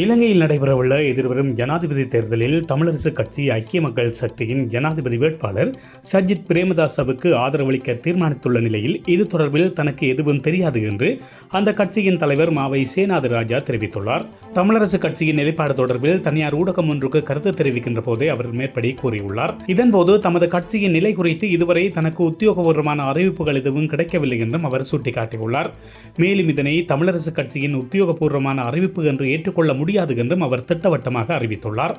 இலங்கையில் நடைபெறவுள்ள எதிர்வரும் ஜனாதிபதி தேர்தலில் தமிழரசு கட்சி ஐக்கிய மக்கள் சக்தியின் ஜனாதிபதி வேட்பாளர் சஜித் பிரேமதாசவுக்கு ஆதரவளிக்க தீர்மானித்துள்ள நிலையில் இது தொடர்பில் தனக்கு எதுவும் தெரியாது என்று அந்த கட்சியின் தலைவர் மாவை சேனாது ராஜா தெரிவித்துள்ளார். தமிழரசு கட்சியின் நிலைப்பாடு தொடர்பில் தனியார் ஊடகம் ஒன்றுக்கு கருத்து தெரிவிக்கின்ற போதே அவர் மேற்படி கூறியுள்ளார். இதன்போது தமது கட்சியின் நிலை குறித்து இதுவரை தனக்கு உத்தியோகபூர்வமான அறிவிப்புகள் எதுவும் கிடைக்கவில்லை என்றும் அவர் சுட்டிக்காட்டியுள்ளார். மேலும் இதனை தமிழரசு கட்சியின் உத்தியோகபூர்வமான அறிவிப்பு என்று ஏற்றுக்கொள்ள முடியாது என்றும் அவர் திட்டவட்டமாக அறிவித்துள்ளார்.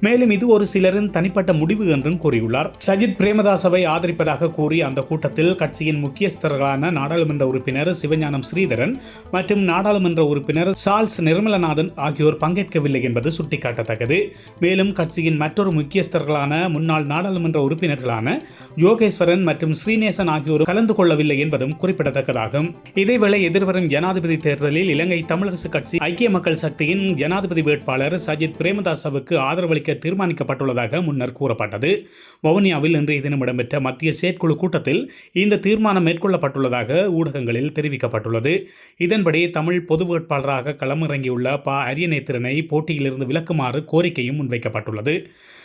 மேலும் இது ஒரு சிலரின் தனிப்பட்ட முடிவு என்றும் கூறியுள்ளார். சஜித் பிரேமதாசவை ஆதரிப்பதாக கூறி அந்த கூட்டத்தில் கட்சியின் முக்கியஸ்தர்களான நாடாளுமன்ற உறுப்பினர் சிவஞானம் ஸ்ரீதரன் மற்றும் நாடாளுமன்ற உறுப்பினர் சார்ல்ஸ் நிர்மலநாதன் ஆகியோர் பங்கேற்கவில்லை என்பது சுட்டிக்காட்டத்தக்கது. மேலும் கட்சியின் மற்றொரு முக்கியஸ்தர்களான முன்னாள் நாடாளுமன்ற உறுப்பினர்களான யோகேஸ்வரன் மற்றும் ஸ்ரீநேசன் ஆகியோர் கலந்து கொள்ளவில்லை என்பதும் குறிப்பிடத்தக்கதாகும். இதேவேளை எதிர்வரும் ஜனாதிபதி தேர்தலில் இலங்கை தமிழரசு கட்சி ஐக்கிய மக்கள் சக்தியின் ஜனாதிபதி வேட்பாளர் சஜித் பிரேமதாசவுக்கு ஆதரவளிக்க தீர்மானிக்கப்பட்டுள்ளதாக முன்னர் கூறப்பட்டது. வவுனியாவில் இன்றைய தினம் இடம்பெற்ற மத்திய செயற்குழு கூட்டத்தில் இந்த தீர்மானம் மேற்கொள்ளப்பட்டுள்ளதாக ஊடகங்களில் தெரிவிக்கப்பட்டுள்ளது. இதன்படி தமிழ் பொது வேட்பாளராக களமிறங்கியுள்ள ப. அரியநேத்திரனை போட்டியிலிருந்து விலக்குமாறு கோரிக்கையும் முன்வைக்கப்பட்டுள்ளது.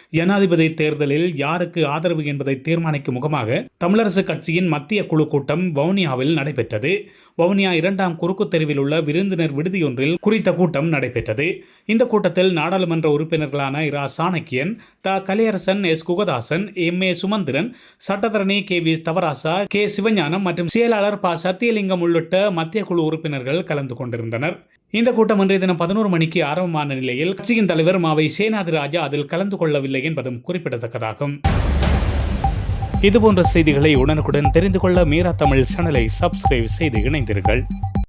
ஜனாதிபதி தேர்தலில் யாருக்கு ஆதரவு என்பதை தீர்மானிக்கும் முகமாக தமிழரசு கட்சியின் மத்திய குழு கூட்டம் வவுனியாவில் நடைபெற்றது. வவுனியா இரண்டாம் குறுக்கு தெருவில் உள்ள விருந்தினர் விடுதியொன்றில் குறித்த கூட்டம் நடைபெற்றது. இந்த கூட்டத்தில் நாடாளுமன்ற உறுப்பினர்களான இரா. சாணக்கியன் த Kalaiyarasan S. Kugathasan M. A. Sumanthiran சட்டத்தரணி K. V. Thavarasa K. Sivagnanam மற்றும் செயலாளர் ப. சத்தியலிங்கம் உள்ளிட்ட மத்திய குழு உறுப்பினர்கள் கலந்து கொண்டிருந்தனர். இந்த கூட்டம் இன்றைய தினம் பதினோரு மணிக்கு ஆரம்பமான நிலையில் கட்சியின் தலைவர் மாவை சேனாதி ராஜா அதில் கலந்து கொள்ளவில்லை என்பதும் குறிப்பிடத்தக்கதாகும். இதுபோன்ற செய்திகளை உடனுக்குடன் தெரிந்து கொள்ள மீரா தமிழ் சேனலை சப்ஸ்கிரைப் செய்து இணைந்தீர்கள்